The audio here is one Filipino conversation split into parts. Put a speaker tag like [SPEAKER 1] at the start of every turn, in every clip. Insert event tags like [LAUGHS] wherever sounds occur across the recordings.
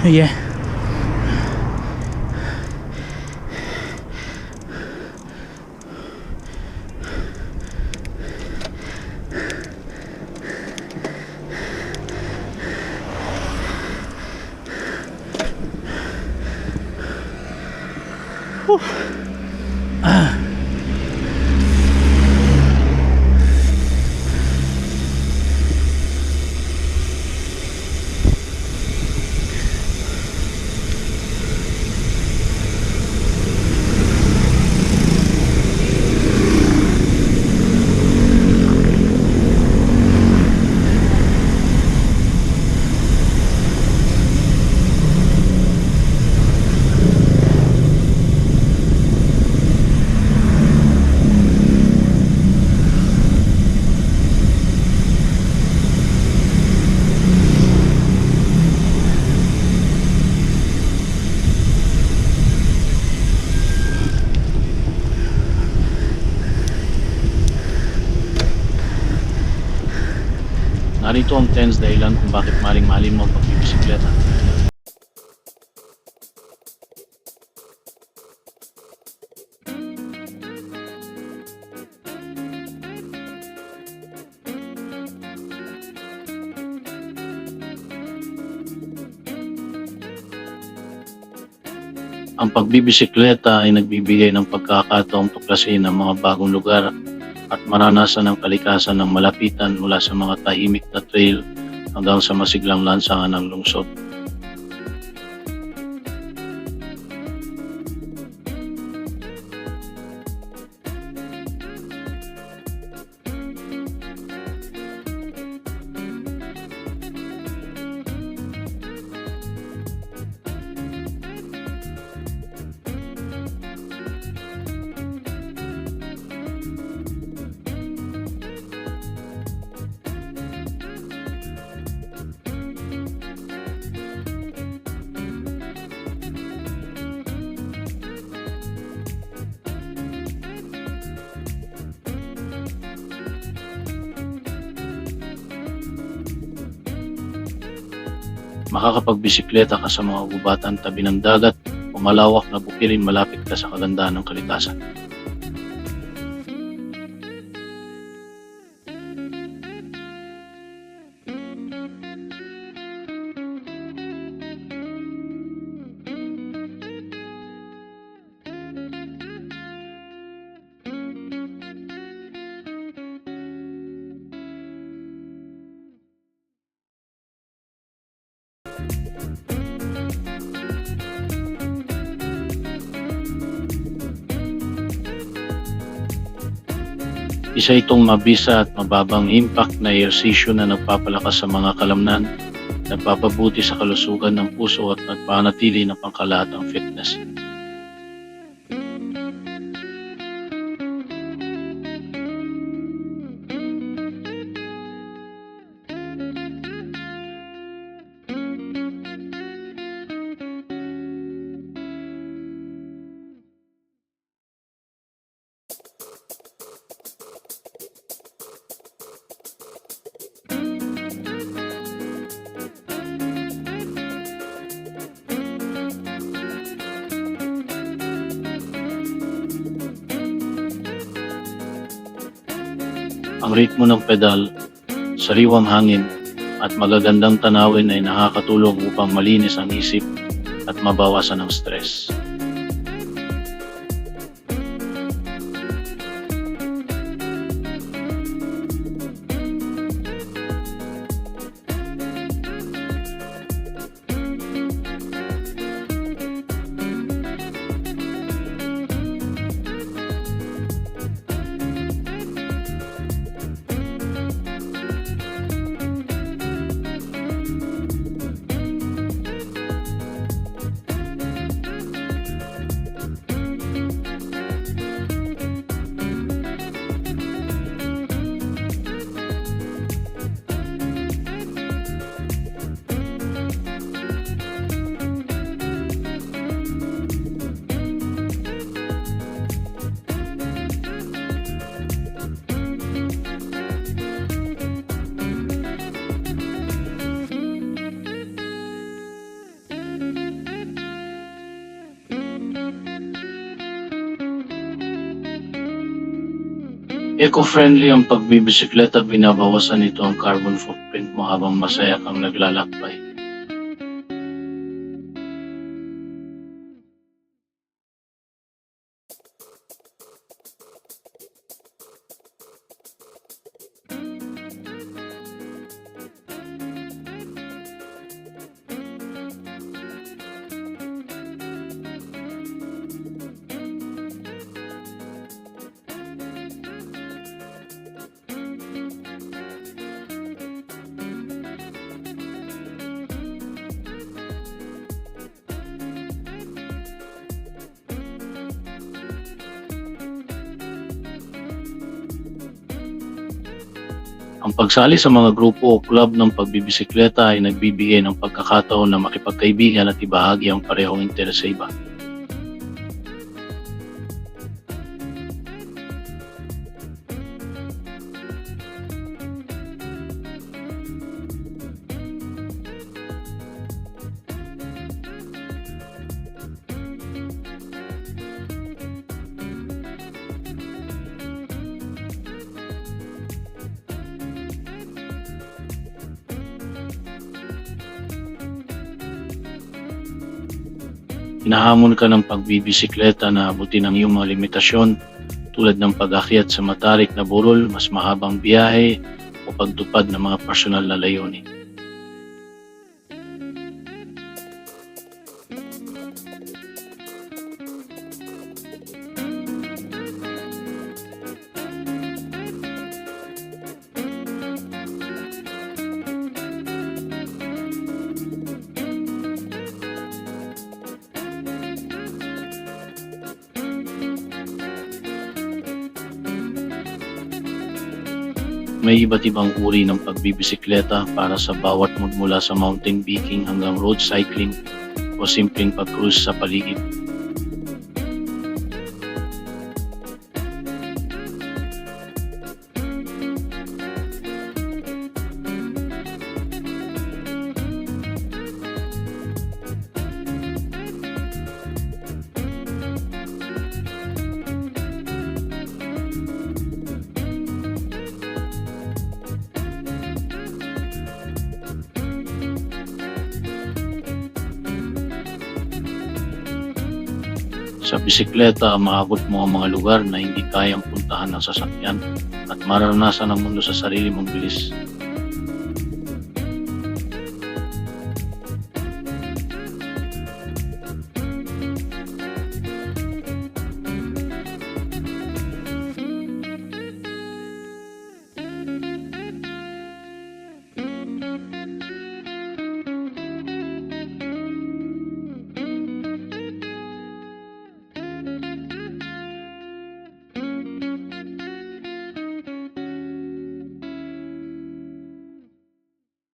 [SPEAKER 1] [LAUGHS] Yeah. Whew.
[SPEAKER 2] Narito ang 10 dahilan kung bakit maling-malin mo ang pagbibisikleta. Ang pagbibisikleta ay nagbibigay ng pagkakataong tuklasin ang mga bagong lugar at maranasan ang kalikasan ng malapitan mula sa mga tahimik na trail hanggang sa masiglang lansangan ng lungsod. Makakapagbisikleta ka sa mga gubatan tabi ng dagat o malawak na bukirin malapit ka sa kagandahan ng kalikasan. Isa itong mabisa at mababang impact na ehersisyo na nagpapalakas sa mga kalamnan, nagpapabuti sa kalusugan ng puso at nagpanatili ng pangkalahatang fitness. Ang ritmo ng pedal, sariwang hangin at magagandang tanawin ay nakakatulong upang malinis ang isip at mabawasan ang stress. Eco-friendly ang pagbibisikleta, binabawasan nito ang carbon footprint mo habang masaya kang naglalakbay. Ang pagsali sa mga grupo o club ng pagbibisikleta ay nagbibigay ng pagkakataon na makipagkaibigan at ibahagi ang parehong interes sa iba. Hinahamon ka ng pagbibisikleta na abutin ang iyong mga limitasyon tulad ng pag-akyat sa matarik na burol, mas mahabang biyahe o pagtupad ng mga personal na layunin. May iba't ibang uri ng pagbibisikleta para sa bawat mula sa mountain biking hanggang road cycling o simpleng pag-cruise sa paligid. Sa bisikleta, maabot mo ang mga lugar na hindi kayang puntahan ng sasakyan at maranasan ang mundo sa sarili mong bilis.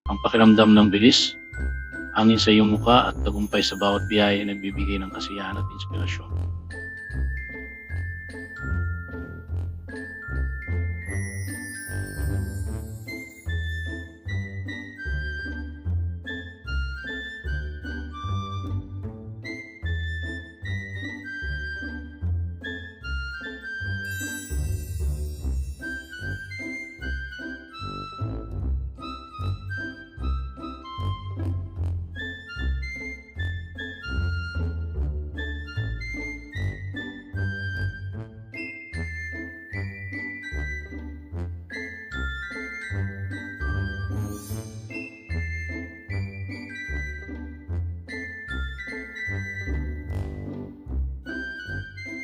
[SPEAKER 2] Ang pakiramdam ng bilis, hangin sa iyong muka at tagumpay sa bawat biyahe ay nagbibigay ng kasiyahan at inspirasyon.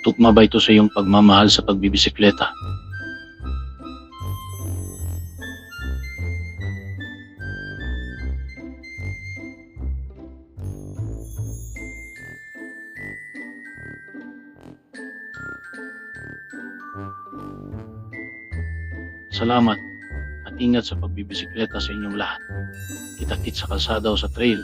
[SPEAKER 2] Tukma ba ito sa iyong pagmamahal sa pagbibisikleta? Salamat at ingat sa pagbibisikleta sa inyong lahat. Kita-kit sa kalsada o sa trail